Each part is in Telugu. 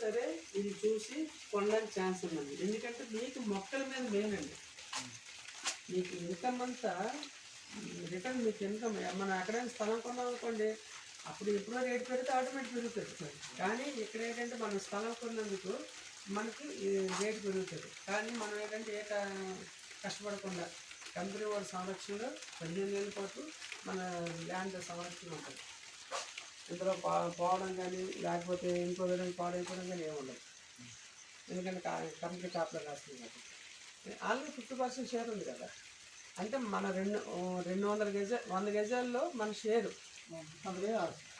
సరే ఇది చూసి కొనడానికి ఛాన్స్ ఉందండి ఎందుకంటే మీకు మొక్కల మీద మెయిన్ అండి. మీకు ఇన్కమ్ అంతా రిటర్న్ మీకు ఇన్కమ్ మనం ఎక్కడైనా స్థలం కొన్నాం అనుకోండి అప్పుడు ఎప్పుడో రేటు పెడితే ఆటోమేటిక్ పెరుగుతుంది. కానీ ఇక్కడ ఏంటంటే మనం స్థలం కొన్నందుకు మనకి రేటు పెరుగుతుంది. కానీ మనం ఏంటంటే ఏ క- కష్టపడకుండా కంపెనీ వారి సంరక్షణలో పదిహేను వేల పాటు మన ల్యాండ్ సంరక్షణ ఉంటుంది. ఇందులో పా పోవడం కానీ లేకపోతే ఇంకో విధంగా పాడైపోవడం కానీ ఏమి ఉండదు. ఎందుకంటే కా- కంపెనీ కాపలా రాస్తుంది కాబట్టి. ఆల్రెడీ ఫిఫ్టీ పర్సెంట్ షేర్ ఉంది కదా. అంటే మన రెండు రెండు వందల గజ వంద గజాల్లో మన షేరు.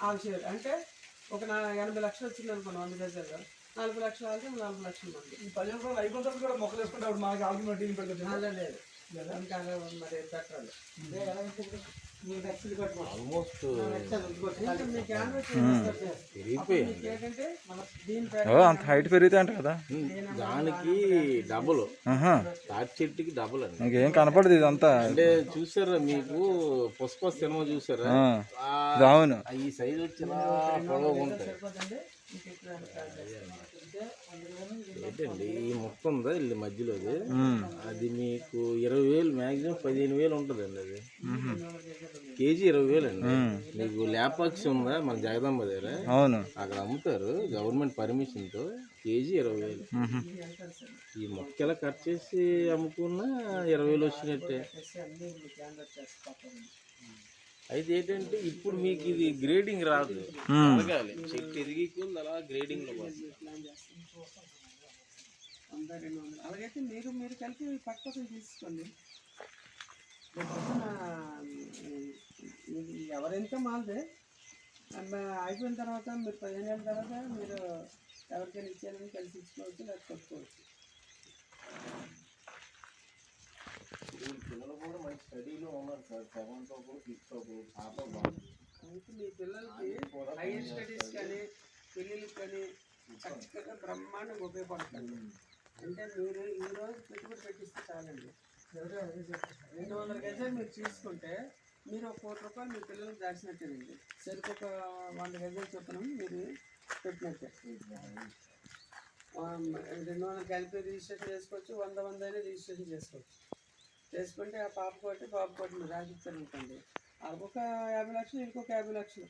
ఆ షేర్. అంటే ఒక ఎనభై లక్షలు వచ్చింది అనుకోండి వంద గజాల్లో. నాలుగు లక్షలు వాళ్ళకి నాలుగు లక్షలు మంది. ఈ రోజులు అయిపోయిన తర్వాత కూడా మొక్కలు వేసుకుంటే మనకి ఆల్రెడీ లేదు. ఇంకా ఇంకా అంత. హైట్ పెరిగితే అంట కదా? దానికి డబుల్ తాటి చెట్టుకి డబుల్ అండి. నీకేం కనపడదు ఇదంతా. అంటే చూసారా మీకు? పుష్ప సినిమా చూసారా? అవును. ఈ సైజ్ వచ్చి ఇలా పొడవుగా ఉంటాయి ఏంటండి ఈ మొక్క ఉందా ఇల్లు మధ్యలోది? ఉమ్, అది మీకు ఇరవై వేలు మ్యాక్సిమం పదిహేను వేలు ఉంటుందండి అది. కేజీ ఇరవై వేలు అండి. మీకు ల్యాపాక్స్ ఉందా? మన జగదాంబ దగ్గర? అవును. అక్కడ అమ్ముతారు గవర్నమెంట్ పర్మిషన్తో కేజీ ఇరవై వేలు. ఈ మొక్క ఎలా కట్ చేసి అమ్ముకున్నా ఇరవై వేలు వచ్చినట్టే. అయితే ఏంటంటే ఇప్పుడు మీకు ఇది గ్రేడింగ్ రాదు. చెట్టు ఎదిగి అలా గ్రేడింగ్ వంద రెండు వందలు అలాగైతే మీరు మీరు కలిపి పక్కన తీసుకోండి. ఎవరెంత అమ్మ అయిపోయిన తర్వాత మీరు పదిహేను ఏళ్ళ తర్వాత మీరు ఎవరికైనా ఇచ్చారని కలిసి ఇచ్చుకోవచ్చు లేకపోతే కొట్టుకోవచ్చు పిల్లలు కూడా మంచి స్టడీలో ఉన్నారు సార్. సెవెన్తో కూడా సిక్స్తో కూడా పాప బాగుంది అయితే మీ పిల్లలకి హైయర్ స్టడీస్ కానీ పిల్లలకి కానీ చక్కగా బ్రహ్మాండంగా ఉపయోగపడుతుంది అంటే మీరు ఈ రోజు పెట్టుబడి పెట్టిస్తే చాలండి. రెండు వందల గజాలు మీరు తీసుకుంటే మీరు ఒక కోటి రూపాయలు మీ పిల్లలకు దాచినట్టేనండి. సరికి ఒక వంద గజాలు చొప్పున మీరు పెట్టినట్టే. రెండు వందలు కలిపి రిజిస్ట్రేషన్ చేసుకోవచ్చు వంద వంద అయినా రిజిస్ట్రేషన్ చేసుకోవచ్చు. చేసుకుంటే ఆ పాప కోటి పాప కోటి మీరు అనుకోండి అదొక యాభై లక్షలు ఇంకొక యాభై లక్షలు.